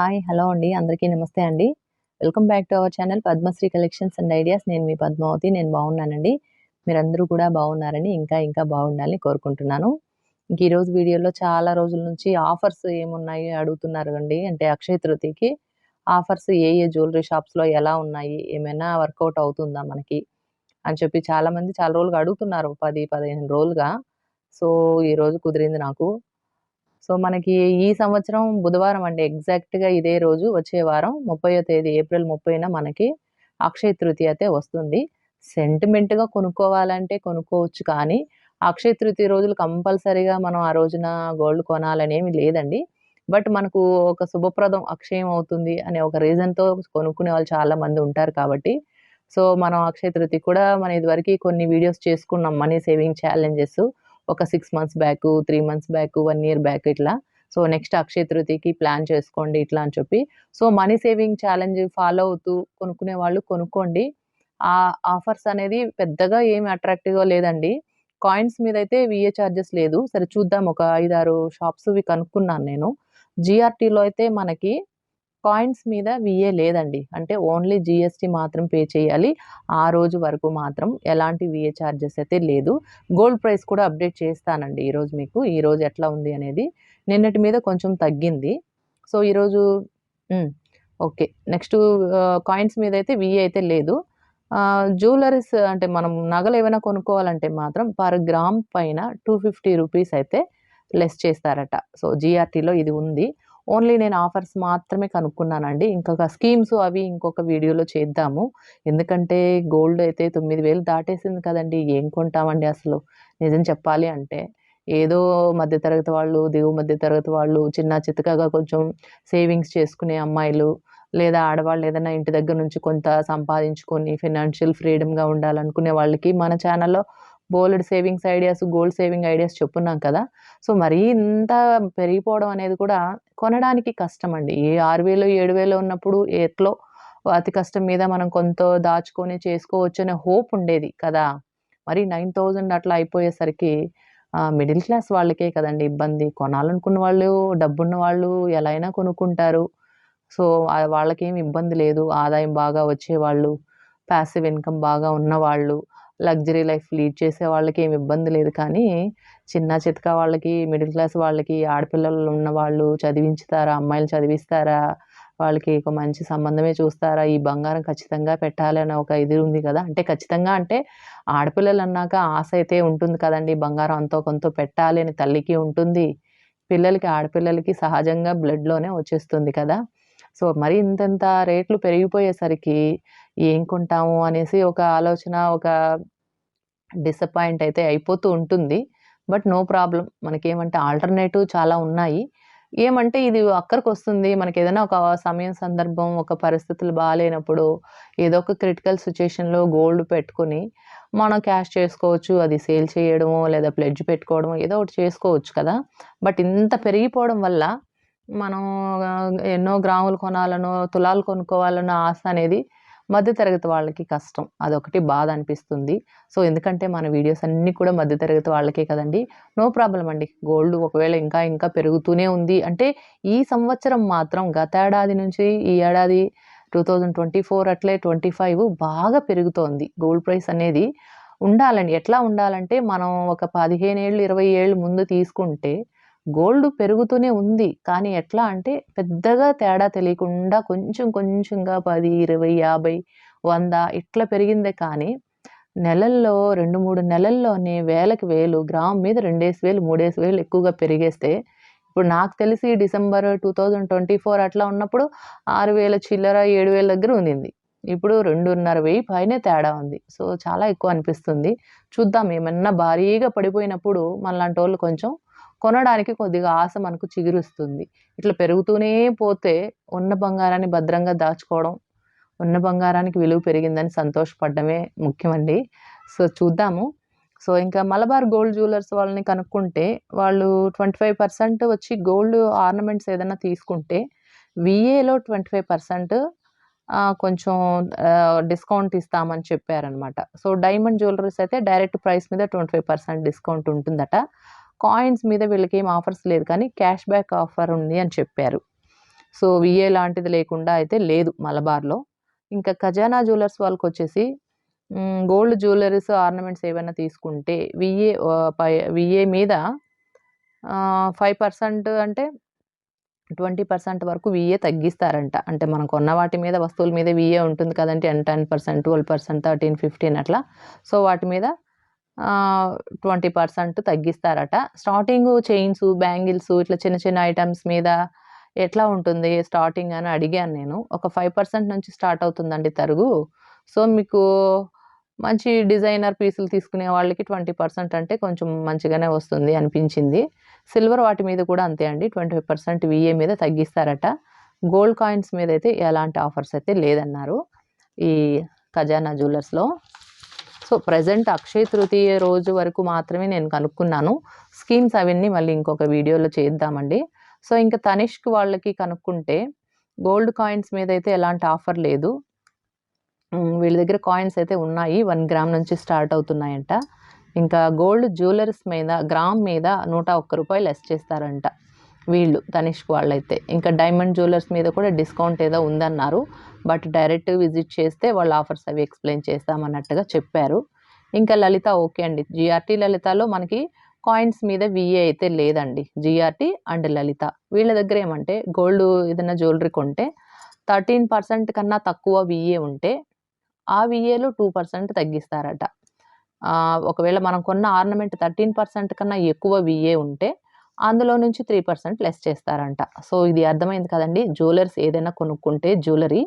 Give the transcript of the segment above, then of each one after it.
Hi hello అండి. అందరికీ నమస్తే అండి. Welcome back to our channel Padmasri collections and ideas. నేను మీ పద్మావతి నేను బాగున్నానండి. మీరందరూ కూడా బాగున్నారని ఇంకా ఇంకా బాగుండాలని కోరుకుంటున్నాను. ఇంక ఈరోజు వీడియోలో చాలా రోజుల నుంచి ఆఫర్స్ ఏమున్నాయి అడుగుతున్నారు అండి. అంటే అక్షయ తృతీయకి ఆఫర్స్ ఏ ఏ జ్యువెలరీ షాప్స్లో ఎలా ఉన్నాయి? ఏమైనా వర్కౌట్ అవుతుందా మనకి? అని చెప్పి చాలామంది చాలా రోజులుగా అడుగుతున్నారు. పది పదిహేను రోజులుగా. సో ఈరోజు కుదిరింది నాకు. సో మనకి ఈ సంవత్సరం బుధవారం అండి ఎగ్జాక్ట్‌గా ఇదే రోజు వచ్చే వారం 30వ తేదీ ఏప్రిల్ 30న మనకి అక్షయ తృతీయ అయితే వస్తుంది. సెంటిమెంట్‌గా కొనుక్కోవాలంటే కొనుక్కోవచ్చు కానీ, అక్షయ తృతీయ రోజులు కంపల్సరీగా మనం ఆ రోజున గోల్డ్ కొనాలనేమి లేదండి. బట్ మనకు ఒక శుభప్రదం అక్షయం అవుతుంది అనే ఒక రీజన్‌తో కొనుక్కునే వాళ్ళు చాలా మంది ఉంటారు కాబట్టి, సో మనం అక్షయ తృతీయ కూడా మన ఇదివరకు కొన్ని వీడియోస్ చేసుకున్నాం మనీ సేవింగ్ ఛాలెంజెస్. ఒక six months back, three months back, one year back ఇట్లా. సో నెక్స్ట్ అక్షయ తృతీయకి ప్లాన్ చేసుకోండి ఇట్లా అని చెప్పి. So money saving challenge follow అవుతూ కొనుక్కునే వాళ్ళు కొనుక్కోండి. ఆ ఆఫర్స్ అనేది పెద్దగా ఏమి అట్రాక్టివ్‌గా లేదండి. కాయిన్స్ మీద అయితే విఏ ఛార్జెస్ లేదు. సరే చూద్దాం ఒక ఐదారు షాప్స్ ఇవి కనుక్కున్నాను నేను. జిఆర్టీలో అయితే మనకి కాయిన్స్ మీద విఏ లేదండి. అంటే ఓన్లీ జిఎస్టీ మాత్రం పే చేయాలి. ఆ రోజు వరకు మాత్రం ఎలాంటి విఏ చార్జెస్ అయితే లేదు. గోల్డ్ ప్రైస్ కూడా అప్డేట్ చేస్తానండి ఈరోజు మీకు. ఈరోజు ఎట్లా ఉంది అనేది. నిన్నటి మీద కొంచెం తగ్గింది. సో ఈరోజు ఓకే. నెక్స్ట్ కాయిన్స్ మీద అయితే విఏ అయితే లేదు. జ్యువెలరీస్ అంటే మనం నగలు ఏమైనా కొనుక్కోవాలంటే మాత్రం పర్ గ్రామ్ పైన టూ ఫిఫ్టీ రూపీస్ అయితే లెస్ చేస్తారట. సో జిఆర్టీలో ఇది ఉంది. ఓన్లీ నేను ఆఫర్స్ మాత్రమే కనుక్కున్నానండి. ఇంకొక స్కీమ్స్ అవి ఇంకొక వీడియోలో చేద్దాము. ఎందుకంటే గోల్డ్ అయితే 9000 దాటేసింది కదండీ! ఏం కొంటామండి అసలు. నిజం చెప్పాలి అంటే. ఏదో మధ్య తరగతి వాళ్ళు, దిగువ మధ్య తరగతి వాళ్ళు, చిన్న చితకగా కొంచెం సేవింగ్స్ చేసుకునే అమ్మాయిలు, లేదా ఆడవాళ్ళు ఏదైనా ఇంటి దగ్గర నుంచి కొంత సంపాదించుకొని ఫినాన్షియల్ ఫ్రీడమ్‌గా ఉండాలనుకునే వాళ్ళకి మన ఛానల్‌లో bold savings ideas, gold saving ideas చెప్పున్నాం కదా! సో మరీ ఇంత పెరిగిపోవడం అనేది కూడా కొనడానికి కష్టం అండి ఏ ఆరు వేలు ఏడు వేలు ఉన్నప్పుడు ఎట్లో అతి కష్టం మీద మనం కొంత దాచుకొని చేసుకోవచ్చు అనే హోప్ ఉండేది కదా! మరి 9000 అట్లా అయిపోయేసరికి మిడిల్ క్లాస్ వాళ్ళకే కదండి ఇబ్బంది. కొనాలనుకున్న వాళ్ళు, డబ్బున్న వాళ్ళు ఎలా అయినా కొనుక్కుంటారు. సో వాళ్ళకేం ఇబ్బంది లేదు. ఆదాయం బాగా వచ్చేవాళ్ళు, ప్యాసివ్ ఇన్‌కమ్ బాగా ఉన్నవాళ్ళు, లగ్జరీ లైఫ్ లీడ్ చేసే వాళ్ళకి ఏమి ఇబ్బంది లేదు కానీ, చిన్న చితక వాళ్ళకి, మిడిల్ క్లాస్ వాళ్ళకి, ఆడపిల్లలు ఉన్న వాళ్ళు చదివించుతారా? అమ్మాయిలు చదివిస్తారా? వాళ్ళకి ఒక మంచి సంబంధమే చూస్తారా? ఈ బంగారం ఖచ్చితంగా పెట్టాలి అనే ఒక ఇది ఉంది కదా! అంటే ఖచ్చితంగా అంటే ఆడపిల్లలు అన్నాక ఆశ అయితే ఉంటుంది కదండి బంగారం అంతో కొంత పెట్టాలి అని తల్లికి ఉంటుంది. పిల్లలకి ఆడపిల్లలకి సహజంగా బ్లడ్‌లోనే వచ్చేస్తుంది కదా! సో మరి ఇంతెంత రేట్లు పెరిగిపోయేసరికి ఏం కొంటాము అనేసి ఒక ఆలోచన, ఒక డిసప్పాయింట్ అయితే అయిపోతూ ఉంటుంది. బట్ నో ప్రాబ్లం మనకేమంటే ఆల్టర్‌నేటివ్ చాలా ఉన్నాయి. ఏమంటే ఇది అక్కడికి వస్తుంది మనకి ఏదైనా ఒక సమయం, సందర్భం, ఒక పరిస్థితులు బాగాలేనప్పుడు ఏదో ఒక క్రిటికల్ సిచ్యుయేషన్లో గోల్డ్ పెట్టుకొని మనం క్యాష్ చేసుకోవచ్చు. అది సేల్ చేయడమో లేదా ప్లెడ్జ్ పెట్టుకోవడమో ఏదో ఒకటి చేసుకోవచ్చు కదా! బట్ ఇంత పెరిగిపోవడం వల్ల మనం ఎన్నో గ్రాములు కొనాలనో, తులాలు కొనుక్కోవాలనో ఆశ అనేది మధ్యతరగతి వాళ్ళకి కష్టం. అదొకటి బాధ అనిపిస్తుంది. సో ఎందుకంటే మన వీడియోస్ అన్నీ కూడా మధ్యతరగతి వాళ్ళకే కదండి నో ప్రాబ్లం అండి. గోల్డ్ ఒకవేళ ఇంకా ఇంకా పెరుగుతూనే ఉంది అంటే ఈ సంవత్సరం మాత్రం గతేడాది నుంచి ఈ ఏడాది 2024 అట్లే 25 బాగా పెరుగుతోంది. గోల్డ్ ప్రైస్ అనేది ఉండాలండి. ఎట్లా ఉండాలంటే మనం ఒక 15 ఏళ్ళు, 20 ఏళ్ళు ముందు తీసుకుంటే గోల్డ్ పెరుగుతూనే ఉంది. కానీ ఎట్లా అంటే పెద్దగా తేడా తెలియకుండా కొంచెం కొంచెంగా పది ఇరవై యాభై వంద ఇట్లా పెరిగిందే కానీ నెలల్లో 2, 3 నెలల్లోనే వేలకు వేలు గ్రామ్ మీద 2000, 3000 ఎక్కువగా పెరిగేస్తే ఇప్పుడు నాకు తెలిసి డిసెంబర్ 2024 అట్లా ఉన్నప్పుడు ఆరు వేల చిల్లర ఏడు వేల దగ్గర ఉండింది. ఇప్పుడు 2500 పైనే తేడా ఉంది. సో చాలా ఎక్కువ అనిపిస్తుంది. చూద్దాం ఏమన్నా భారీగా పడిపోయినప్పుడు మనలాంటోళ్ళు కొంచెం కొనడానికి కొద్దిగా ఆశ మనకు చిగురుస్తుంది ఇట్లా పెరుగుతూనే పోతే ఉన్న బంగారాన్ని భద్రంగా దాచుకోవడం, ఉన్న బంగారానికి విలువ పెరిగిందని సంతోషపడడమే ముఖ్యమండి. సో చూద్దాము. సో ఇంకా మలబార్ గోల్డ్ జ్యువెలర్స్ వాళ్ళని కనుక్కుంటే వాళ్ళు 25% వచ్చి గోల్డ్ ఆర్నమెంట్స్ ఏదైనా తీసుకుంటే విఏలో ట్వంటీ ఫైవ్ పర్సెంట్ కొంచెం డిస్కౌంట్ ఇస్తామని చెప్పారనమాట. సో డైమండ్ జ్యువెలరీస్ అయితే డైరెక్ట్ ప్రైస్ మీద 25% డిస్కౌంట్ ఉంటుందట. కాయిన్స్ మీద వీళ్ళకి ఏం ఆఫర్స్ లేదు కానీ క్యాష్ బ్యాక్ ఆఫర్ ఉంది అని చెప్పారు. సో విఏ లాంటిది లేకుండా అయితే లేదు మలబార్లో. ఇంకా ఖజానా జ్యువెలర్స్ వాళ్ళకి వచ్చేసి గోల్డ్ జ్యువెలరీస్ ఆర్నమెంట్స్ ఏమైనా తీసుకుంటే విఏ పై విఏ మీద ఫైవ్ పర్సెంట్ అంటే ట్వంటీ పర్సెంట్ వరకు విఏ తగ్గిస్తారంట. అంటే మనం కొన్న వాటి మీద వస్తువుల మీద విఏ ఉంటుంది కదంటే ten percent twelve percent thirteen fifteen అట్లా. సో వాటి మీద ట్వంటీ పర్సెంట్ తగ్గిస్తారట. స్టార్టింగ్ చైన్స్ బ్యాంగిల్స్ ఇట్లా చిన్న చిన్న ఐటమ్స్ మీద ఎట్లా ఉంటుంది స్టార్టింగ్ అని అడిగాను నేను. ఒక ఫైవ్ పర్సెంట్ నుంచి స్టార్ట్ అవుతుందండి తరుగు. సో మీకు మంచి డిజైనర్ పీసులు తీసుకునే వాళ్ళకి ట్వంటీ పర్సెంట్ అంటే కొంచెం మంచిగానే వస్తుంది అనిపించింది. సిల్వర్ వాటి మీద కూడా అంతే అండి ట్వంటీ ఫైవ్ పర్సెంట్ విఏ మీద తగ్గిస్తారట. గోల్డ్ కాయిన్స్ మీద అయితే ఎలాంటి ఆఫర్స్ అయితే లేదన్నారు ఈ ఖజానా జ్యువెలర్స్లో. సో ప్రజెంట్ అక్షయ తృతీయ రోజు వరకు మాత్రమే నేను కనుక్కున్నాను. స్కీమ్స్ అవన్నీ మళ్ళీ ఇంకొక వీడియోలో చేద్దామండి. సో ఇంకా తనిష్క్ వాళ్ళకి కనుక్కుంటే గోల్డ్ కాయిన్స్ మీద అయితే ఎలాంటి ఆఫర్ లేదు. వీళ్ళ దగ్గర కాయిన్స్ అయితే ఉన్నాయి. వన్ గ్రామ్ నుంచి స్టార్ట్ అవుతున్నాయంట. ఇంకా గోల్డ్ జ్యువెలర్స్ మీద గ్రామ్ మీద నూట ఒక్క రూపాయలు లెస్ చేస్తారంట. వీళ్ళు తనిష్క్ వాళ్ళైతే. ఇంకా డైమండ్ జ్యువెలర్స్ మీద కూడా డిస్కౌంట్ ఏదో ఉందన్నారు. బట్ డైరెక్ట్ విజిట్ చేస్తే వాళ్ళు ఆఫర్స్ అవి ఎక్స్ప్లెయిన్ చేస్తామన్నట్టుగా చెప్పారు. ఇంకా లలిత ఓకే అండి. జిఆర్టీ లలితలో మనకి కాయిన్స్ మీద విఏ అయితే లేదండి. GRT and Lalitha. వీళ్ళ దగ్గర ఏమంటే గోల్డ్ ఏదైనా జ్యువెలరీ కొంటే థర్టీన్ పర్సెంట్ కన్నా తక్కువ విఏ ఉంటే ఆ విఏలో టూ పర్సెంట్ తగ్గిస్తారట. ఒకవేళ మనం కొన్న ఆర్నమెంట్ థర్టీన్ పర్సెంట్ కన్నా ఎక్కువ విఏ ఉంటే అందులో నుంచి త్రీ పర్సెంట్ లెస్ చేస్తారంట. సో ఇది అర్థమైంది కదండి. జ్యువెలర్స్ ఏదైనా కొనుక్కుంటే జ్యువెలరీ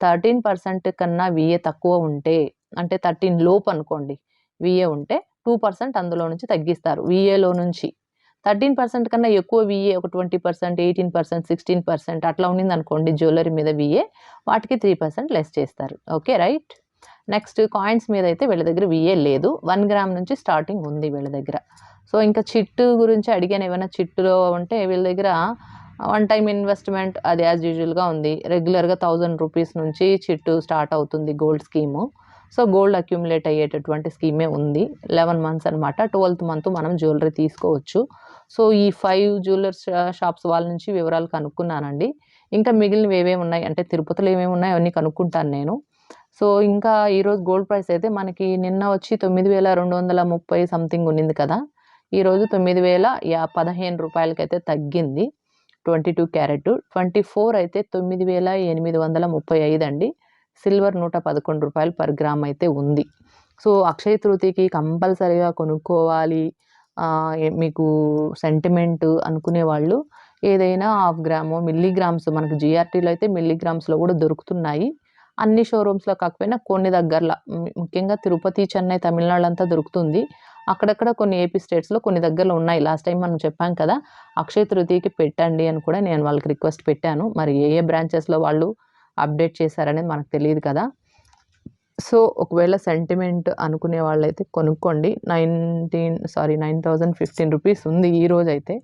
థర్టీన్ పర్సెంట్ కన్నా విఏ తక్కువ ఉంటే అంటే థర్టీన్ లోపు అనుకోండి విఏ ఉంటే టూ పర్సెంట్ అందులో నుంచి తగ్గిస్తారు. విఏలో నుంచి థర్టీన్ పర్సెంట్ కన్నా ఎక్కువ విఏ ఒక twenty percent eighteen percent sixteen percent అట్లా ఉండింది అనుకోండి జ్యువెలరీ మీద విఏ వాటికి త్రీ పర్సెంట్ లెస్ చేస్తారు. ఓకే రైట్ నెక్స్ట్ కాయిన్స్ మీద అయితే వీళ్ళ దగ్గర విఏ లేదు. వన్ గ్రామ్ నుంచి స్టార్టింగ్ ఉంది వీళ్ళ దగ్గర. సో ఇంకా చిట్టు గురించి అడిగాను. ఏమైనా చిట్టులో ఉంటే వీళ్ళ దగ్గర వన్ టైం ఇన్వెస్ట్మెంట్ అది యాజ్ యూజువల్గా ఉంది. రెగ్యులర్గా థౌజండ్ రూపీస్ నుంచి చిట్టు స్టార్ట్ అవుతుంది gold scheme so gold accumulate అయ్యేటటువంటి స్కీమే ఉంది. లెవెన్ మంత్స్ అనమాట ట్వెల్త్ మంత్ మనం జ్యువెలరీ తీసుకోవచ్చు. సో ఈ ఫైవ్ జ్యువెలర్స్ షాప్స్ వాళ్ళ నుంచి వివరాలు కనుక్కున్నానండి. ఇంకా మిగిలినవి ఏమేమి ఉన్నాయి? అంటే తిరుపతిలో ఏమేమి ఉన్నాయో అవన్నీ కనుక్కుంటాను నేను. సో ఇంకా ఈరోజు గోల్డ్ ప్రైస్ అయితే మనకి నిన్న వచ్చి తొమ్మిది వేల రెండు వందల ముప్పై సంథింగ్ ఉన్నింది కదా. ఈరోజు తొమ్మిది వేల యా పదిహేను రూపాయలకైతే తగ్గింది. Twenty two carat. Twenty four అయితే తొమ్మిది వేల ఎనిమిది వందల ముప్పై ఐదు అండి. సిల్వర్ నూట పదకొండు రూపాయలు పర్ గ్రామ్ అయితే ఉంది. సో అక్షయ తృతీకి కంపల్సరీగా కొనుక్కోవాలి. మీకు సెంటిమెంట్ అనుకునే వాళ్ళు ఏదైనా హాఫ్ గ్రాము మిల్లీగ్రామ్స్ మనకు జిఆర్టీలో అయితే మిల్లీగ్రామ్స్లో కూడా దొరుకుతున్నాయి. అన్ని షోరూమ్స్లో కాకపోయినా కొన్ని దగ్గరలో. ముఖ్యంగా తిరుపతి చెన్నై తమిళనాడు అంతా దొరుకుతుంది. అక్కడక్కడ కొన్ని ఏపీ స్టేట్స్లో కొన్ని దగ్గరలో ఉన్నాయి. లాస్ట్ టైం మనం చెప్పాం కదా అక్షయ తృతీయకి పెట్టండి అని కూడా నేను వాళ్ళకి రిక్వెస్ట్ పెట్టాను. మరి ఏ ఏ బ్రాంచెస్లో వాళ్ళు అప్డేట్ చేశారనేది మనకు తెలియదు కదా. సో ఒకవేళ సెంటిమెంట్ అనుకునే వాళ్ళైతే కొనుక్కోండి. Nineteen sorry nine thousand fifteen rupees ఉంది ఈ రోజు అయితే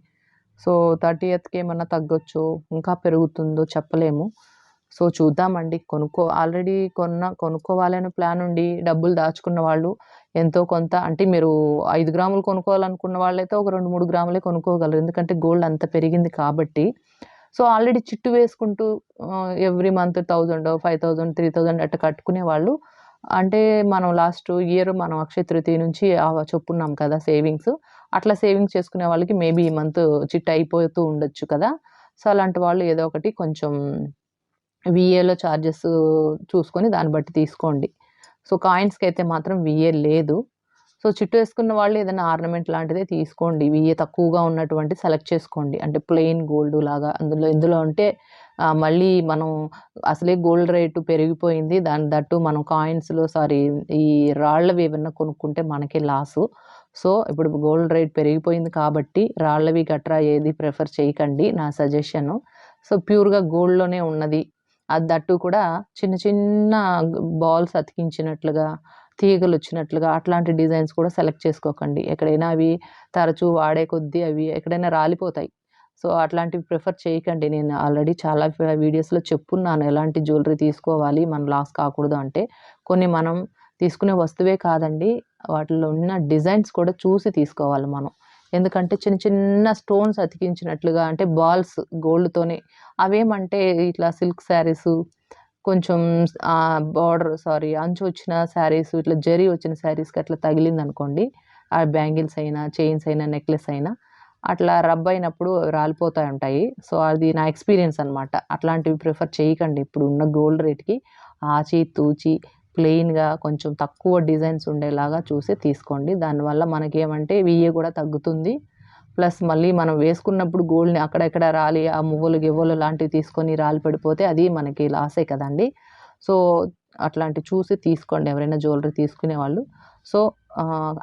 సో థర్టీ ఎత్కి ఏమన్నా తగ్గొచ్చు ఇంకా పెరుగుతుందో చెప్పలేము. సో చూద్దామండి. కొనుక్కో ఆల్రెడీ కొన్న కొనుక్కోవాలనే ప్లాన్ ఉండి డబ్బులు దాచుకున్న వాళ్ళు ఎంతో కొంత అంటే మీరు ఐదు గ్రాములు కొనుక్కోవాలనుకున్న వాళ్ళైతే ఒక రెండు మూడు గ్రాములే కొనుక్కోగలరు. ఎందుకంటే గోల్డ్ అంత పెరిగింది కాబట్టి. సో ఆల్రెడీ చిట్టు వేసుకుంటూ every month thousand five thousand three thousand అట్లా కట్టుకునే వాళ్ళు. అంటే మనం లాస్ట్ ఇయర్ మనం అక్షయ తృతీయ నుంచి చెప్పున్నాం కదా సేవింగ్స్. అట్లా సేవింగ్స్ చేసుకునే వాళ్ళకి మేబీ ఈ మంత్ చిట్ అయిపోతూ ఉండొచ్చు కదా. సో అలాంటి వాళ్ళు ఏదో ఒకటి కొంచెం విఏలో ఛార్జెస్ చూసుకొని దాన్ని బట్టి తీసుకోండి. సో కాయిన్స్కి అయితే మాత్రం విఏ లేదు. సో చుట్టూ వేసుకున్న వాళ్ళు ఏదైనా ఆర్నమెంట్ లాంటిదే తీసుకోండి. విఏ తక్కువగా ఉన్నటువంటి సెలెక్ట్ చేసుకోండి. అంటే ప్లెయిన్ గోల్డ్ లాగా అందులో ఎందులో అంటే మళ్ళీ మనం అసలే గోల్డ్ రేటు పెరిగిపోయింది. దాని దట్టు మనం కాయిన్స్లో సారీ ఈ రాళ్ళవి ఏమన్నా కొనుక్కుంటే మనకే లాసు సో ఇప్పుడు గోల్డ్ రేట్ పెరిగిపోయింది కాబట్టి రాళ్ళవి గట్రా ఏది ప్రిఫర్ చేయకండి నా సజెషను సో ప్యూర్గా గోల్డ్లోనే ఉన్నది. దట్టు కూడా చిన్న చిన్న బాల్స్ అతికించినట్లుగా తీగలు వచ్చినట్లుగా అట్లాంటి డిజైన్స్ కూడా సెలెక్ట్ చేసుకోకండి. ఎక్కడైనా అవి తరచూ వాడే కొద్దీ అవి ఎక్కడైనా రాలిపోతాయి. సో అట్లాంటివి ప్రిఫర్ చేయకండి. నేను ఆల్రెడీ చాలా వీడియోస్లో చెప్పున్నాను. ఎలాంటి జ్యువెలరీ తీసుకోవాలి? మనం లాస్ కాకూడదు అంటే కొన్ని మనం తీసుకునే వస్తువే కాదండి. వాటిలో ఉన్న డిజైన్స్ కూడా చూసి తీసుకోవాలి మనం. ఎందుకంటే చిన్న చిన్న స్టోన్స్ అతికించినట్లుగా అంటే బాల్స్ గోల్డ్‌తోనే అవేమంటే ఇట్లా సిల్క్ శారీస్ కొంచెం బార్డర్ సారీ అంచు వచ్చిన శారీస్ ఇట్లా జరీ వచ్చిన శారీస్‌కి అట్లా తగిలిందనుకోండి. ఆ బ్యాంగిల్స్ అయినా, చైన్స్ అయినా, నెక్లెస్ అయినా అట్లా రబ్ అయినప్పుడు రాలిపోతూ ఉంటాయి. సో, అది నా ఎక్స్‌పీరియన్స్ అనమాట. అట్లాంటివి ప్రిఫర్ చేయకండి. ఇప్పుడు ఉన్న గోల్డ్ రేట్‌కి ఆచి తూచి ప్లెయిన్‌గా కొంచెం తక్కువ డిజైన్స్ ఉండేలాగా చూసి తీసుకోండి. దానివల్ల మనకేమంటే విఏ కూడా తగ్గుతుంది. ప్లస్ మళ్ళీ మనం వేసుకున్నప్పుడు గోల్డ్‌ని అక్కడక్కడ రాలి ఆ మువ్వలు, గివ్వలు లాంటివి తీసుకొని రాలి పడిపోతే అది మనకి లాసే కదండీ! సో, అట్లాంటివి చూసి తీసుకోండి ఎవరైనా జ్యువెలరీ తీసుకునేవాళ్ళు. సో,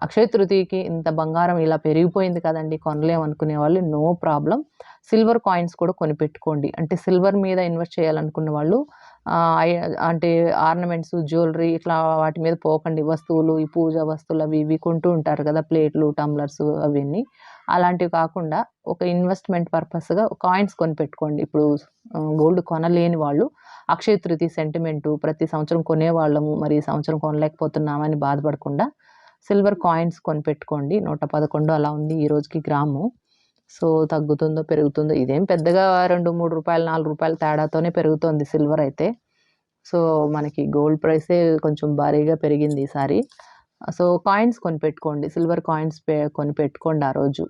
అక్షయ తృతీయకి ఇంత బంగారం ఇలా పెరిగిపోయింది కదండి కొనలేమనుకునే వాళ్ళు నో ప్రాబ్లం సిల్వర్ కాయిన్స్ కూడా కొనిపెట్టుకోండి. అంటే సిల్వర్ మీద ఇన్వెస్ట్ చేయాలనుకున్న వాళ్ళు అంటే ఆర్నమెంట్స్, జ్యువెలరీ ఇట్లా వాటి మీద పోకండి. వస్తువులు, ఈ పూజా వస్తువులు అవి ఇవి కొంటూ ఉంటారు కదా! ప్లేట్లు, టంబ్లర్స్ అవన్నీ. అలాంటివి కాకుండా ఒక ఇన్వెస్ట్‌మెంట్ పర్పస్‌గా కాయిన్స్ కొనిపెట్టుకోండి. ఇప్పుడు గోల్డ్ కొనలేని వాళ్ళు అక్షయ తృతీయ సెంటిమెంటు ప్రతి సంవత్సరం కొనేవాళ్ళము. మరి ఈ సంవత్సరం కొనలేకపోతున్నామని బాధపడకుండా సిల్వర్ కాయిన్స్ కొనిపెట్టుకోండి. 111 అలా ఉంది ఈ రోజుకి గ్రాము. సో, తగ్గుతుందో, పెరుగుతుందో ఇదేం పెద్దగా రెండు మూడు రూపాయలు నాలుగు రూపాయల తేడాతోనే పెరుగుతోంది సిల్వర్ అయితే. సో, మనకి గోల్డ్ ప్రైసే కొంచెం భారీగా పెరిగింది ఈసారి. సో, కాయిన్స్ కొనిపెట్టుకోండి. సిల్వర్ కాయిన్స్ పే కొనిపెట్టుకోండి ఆ రోజు.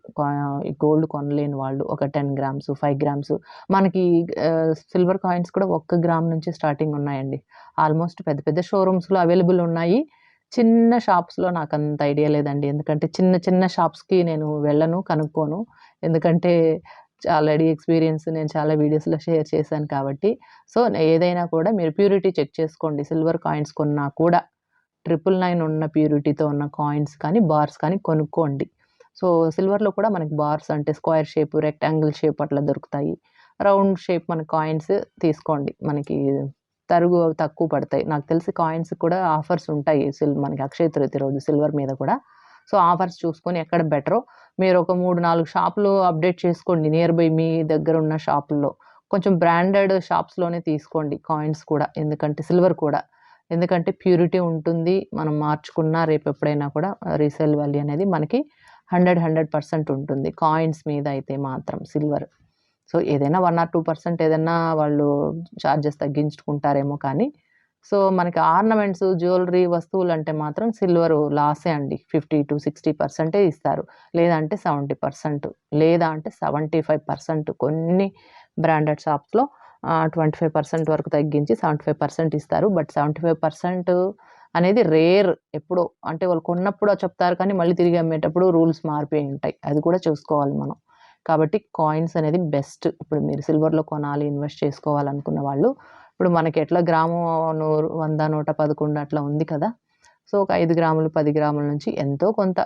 గోల్డ్ కొనలేని వాళ్ళు ఒక 10 గ్రామ్స్, ఫైవ్ గ్రామ్స్ మనకి సిల్వర్ కాయిన్స్ కూడా ఒక్క గ్రామ్ నుంచి స్టార్టింగ్ ఉన్నాయండి. ఆల్మోస్ట్ పెద్ద పెద్ద షోరూమ్స్‌లో అవైలబుల్ ఉన్నాయి. చిన్న షాప్స్‌లో నాకు అంత ఐడియా లేదండి. ఎందుకంటే చిన్న చిన్న షాప్స్‌కి నేను వెళ్ళను, కనుక్కోను. ఎందుకంటే ఆల్రెడీ ఎక్స్‌పీరియన్స్ నేను చాలా వీడియోస్‌లో షేర్ చేశాను కాబట్టి. సో, ఏదైనా కూడా మీరు ప్యూరిటీ చెక్ చేసుకోండి. సిల్వర్ కాయిన్స్ కొన్నా కూడా 999 ఉన్న ప్యూరిటీతో ఉన్న కాయిన్స్ కానీ, బార్స్ కానీ కొనుక్కోండి. సో, సిల్వర్‌లో కూడా మనకి బార్స్ అంటే స్క్వేర్ షేప్, రెక్టాంగిల్ షేప్ అట్లా దొరుకుతాయి. రౌండ్ షేప్ మన కాయిన్స్ తీసుకోండి. మనకి తరుగు తక్కువ పడతాయి. నాకు తెలిసి కాయిన్స్ కూడా ఆఫర్స్ ఉంటాయి. సిల్ మనకి అక్షయ తృతీయ రోజు సిల్వర్ మీద కూడా. సో, ఆఫర్స్ చూసుకొని ఎక్కడ బెటరో మీరు ఒక 3, 4 షాపులు అప్డేట్ చేసుకోండి. నియర్ బై మీ దగ్గర ఉన్న షాపుల్లో. కొంచెం బ్రాండెడ్ షాప్స్‌లోనే తీసుకోండి కాయిన్స్ కూడా. ఎందుకంటే సిల్వర్ కూడా. ఎందుకంటే ప్యూరిటీ ఉంటుంది. మనం మార్చుకున్నా రేపు ఎప్పుడైనా కూడా రీసేల్ వాల్యూ అనేది మనకి 100, 100% ఉంటుంది. కాయిన్స్ మీద అయితే మాత్రం సిల్వర్. సో, ఏదైనా వన్ ఆర్ టూ పర్సెంట్ ఏదైనా వాళ్ళు చార్జెస్ తగ్గించుకుంటారేమో కానీ, సో, మనకి ఆర్నమెంట్స్, జ్యువెలరీ వస్తువులంటే మాత్రం సిల్వరు లాసే అండి. 50-60% ఇస్తారు. లేదంటే 70% లేదా అంటే 75% కొన్ని బ్రాండెడ్ షాప్స్‌లో ట్వంటీ ఫైవ్ పర్సెంట్ వరకు తగ్గించి 75% ఇస్తారు. బట్ 75% అనేది రేర్. ఎప్పుడో అంటే వాళ్ళు కొన్నప్పుడు చెప్తారు కానీ మళ్ళీ తిరిగి అమ్మేటప్పుడు రూల్స్ మారిపోయి ఉంటాయి. అది కూడా చూసుకోవాలి మనం. కాబట్టి కాయిన్స్ అనేది బెస్ట్. ఇప్పుడు మీరు సిల్వర్‌లో కొనాలి, ఇన్వెస్ట్ చేసుకోవాలనుకున్న వాళ్ళు ఇప్పుడు మనకి ఎట్లా గ్రాము నూరు 100, 111 అట్లా ఉంది కదా! సో, ఒక ఐదు గ్రాములు, పది గ్రాముల నుంచి ఎంతో కొంత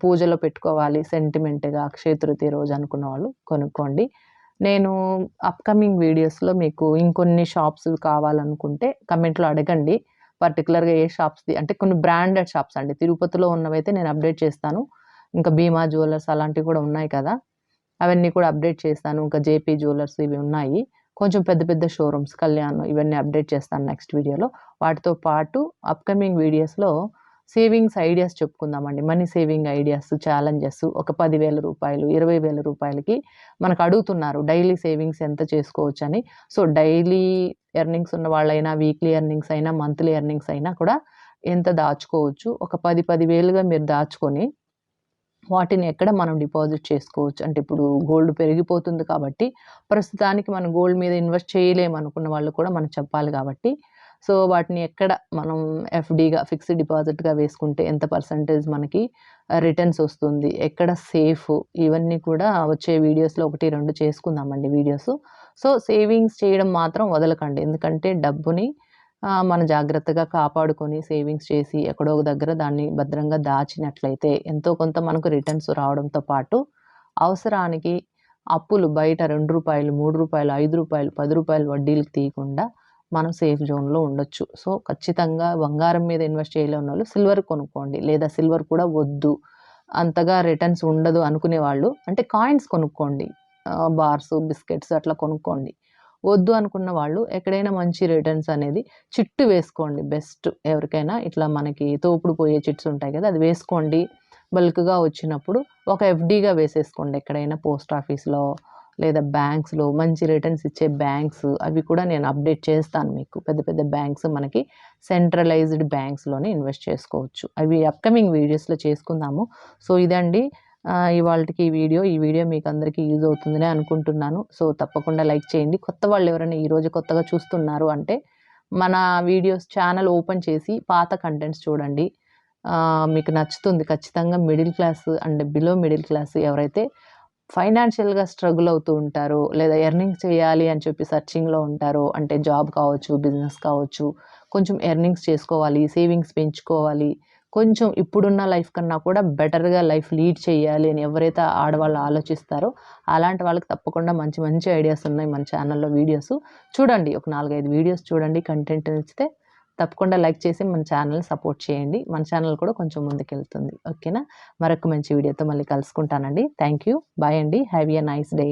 పూజలో పెట్టుకోవాలి సెంటిమెంట్‌గా అక్షయతృతీయ రోజు అనుకున్న వాళ్ళు కొనుక్కోండి. నేను అప్‌కమింగ్ వీడియోస్‌లో మీకు ఇంకొన్ని షాప్స్ కావాలనుకుంటే కమెంట్‌లో అడగండి. పర్టికులర్గా ఏ షాప్స్‌ది అంటే కొన్ని బ్రాండెడ్ షాప్స్ అండి. తిరుపతిలో ఉన్నవైతే నేను అప్డేట్ చేస్తాను. ఇంకా భీమా జ్యువెలర్స్ అలాంటివి కూడా ఉన్నాయి కదా! అవన్నీ కూడా అప్డేట్ చేస్తాను. ఇంకా జేపీ జ్యువెలర్స్ ఇవి ఉన్నాయి. కొంచెం పెద్ద పెద్ద షోరూమ్స్ కళ్యాణ్ ఇవన్నీ అప్డేట్ చేస్తాను నెక్స్ట్ వీడియోలో. వాటితో పాటు అప్‌కమింగ్ వీడియోస్‌లో సేవింగ్స్ ఐడియాస్ చెప్పుకుందామండి. మనీ సేవింగ్ ఐడియాస్, ఛాలెంజెస్ ఒక పదివేల రూపాయలు ఇరవై వేల రూపాయలకి మనకు అడుగుతున్నారు. డైలీ సేవింగ్స్ ఎంత చేసుకోవచ్చని. సో, డైలీ ఎర్నింగ్స్ ఉన్న వాళ్ళైనా, వీక్లీ ఎర్నింగ్స్ అయినా, మంత్లీ ఎర్నింగ్స్ అయినా కూడా ఎంత దాచుకోవచ్చు. ఒక పది పదివేలుగా మీరు దాచుకొని వాటిని ఎక్కడ మనం డిపాజిట్ చేసుకోవచ్చు. అంటే ఇప్పుడు గోల్డ్ పెరిగిపోతుంది కాబట్టి ప్రస్తుతానికి మనం గోల్డ్ మీద ఇన్వెస్ట్ చేయలేము అనుకున్న వాళ్ళు కూడా మనం చెప్పాలి కాబట్టి సో, వాటిని ఎక్కడ మనం ఎఫ్‌డీగా ఫిక్స్డ్ డిపాజిట్‌గా వేసుకుంటే ఎంత పర్సెంటేజ్ మనకి రిటర్న్స్ వస్తుంది. ఎక్కడ సేఫ్ ఇవన్నీ కూడా వచ్చే వీడియోస్‌లో 1, 2 చేసుకుందామండి వీడియోస్. సో, సేవింగ్స్ చేయడం మాత్రం వదలకండి. ఎందుకంటే డబ్బుని మన జాగ్రత్తగా కాపాడుకొని సేవింగ్స్ చేసి ఎక్కడో ఒక దగ్గర దాన్ని భద్రంగా దాచినట్లయితే ఎంతో కొంత మనకు రిటర్న్స్ రావడంతో పాటు అవసరానికి అప్పులు బయట రెండు రూపాయలు మూడు రూపాయలు ఐదు రూపాయలు పది రూపాయలు వడ్డీలకు తీయకుండా మనం సేఫ్ జోన్‌లో ఉండొచ్చు. సో, ఖచ్చితంగా బంగారం మీద ఇన్వెస్ట్ చేయలేని వాళ్ళు సిల్వర్ కొనుక్కోండి. లేదా సిల్వర్ కూడా వద్దు. అంతగా రిటర్న్స్ ఉండదు అనుకునే వాళ్ళు అంటే కాయిన్స్ కొనుక్కోండి. బార్స్, బిస్కెట్స్ అట్లా కొనుక్కోండి. వద్దు అనుకున్న వాళ్ళు ఎక్కడైనా మంచి రిటర్న్స్ అనేది చిట్టు వేసుకోండి బెస్ట్. ఎవరికైనా ఇట్లా మనకి తోపుడు పోయే చిట్స్ ఉంటాయి కదా! అది వేసుకోండి. బల్క్గా వచ్చినప్పుడు ఒక ఎఫ్డీగా వేసేసుకోండి ఎక్కడైనా పోస్ట్ ఆఫీస్లో లేదా బ్యాంక్స్లో మంచి రిటర్న్స్ ఇచ్చే బ్యాంక్స్ అవి కూడా నేను అప్డేట్ చేస్తాను మీకు పెద్ద పెద్ద బ్యాంక్స్ మనకి సెంట్రలైజ్డ్ బ్యాంక్స్లోనే ఇన్వెస్ట్ చేసుకోవచ్చు అవి అప్కమింగ్ వీడియోస్లో చేసుకుందాము సో ఇదండి ఇవాళకి ఈ వీడియో ఈ వీడియో మీకు అందరికీ యూజ్ అవుతుందని అనుకుంటున్నాను. సో తప్పకుండా లైక్ చేయండి. కొత్త వాళ్ళు ఎవరైనా ఈరోజు కొత్తగా చూస్తున్నారు అంటే మన వీడియోస్ ఛానల్ ఓపెన్ చేసి పాత కంటెంట్స్ చూడండి. మీకు నచ్చుతుంది ఖచ్చితంగా middle class and below middle class ఎవరైతే ఫైనాన్షియల్గా స్ట్రగుల్ అవుతూ ఉంటారో లేదా ఎర్నింగ్స్ చేయాలి అని చెప్పి సర్చింగ్లో ఉంటారో అంటే జాబ్ కావచ్చు బిజినెస్ కావచ్చు కొంచెం ఎర్నింగ్స్ చేసుకోవాలి సేవింగ్స్ పెంచుకోవాలి కొంచెం ఇప్పుడున్న లైఫ్ కన్నా కూడా బెటర్గా లైఫ్ లీడ్ చేయాలి అని ఎవరైతే ఆడవాళ్ళు ఆలోచిస్తారో అలాంటి వాళ్ళకి తప్పకుండా మంచి మంచి ఐడియాస్ ఉన్నాయి మన ఛానల్లో వీడియోస్. చూడండి ఒక నాలుగైదు వీడియోస్ చూడండి కంటెంట్ నచ్చితే తప్పకుండా లైక్ చేసి మన ఛానల్ సపోర్ట్ చేయండి. మన ఛానల్ కూడా కొంచెం ముందుకెళ్తుంది. ఓకేనా? మరొక మంచి వీడియోతో మళ్ళీ కలుసుకుంటానండి. థ్యాంక్ యూ బాయ్ అండి. Have a nice day.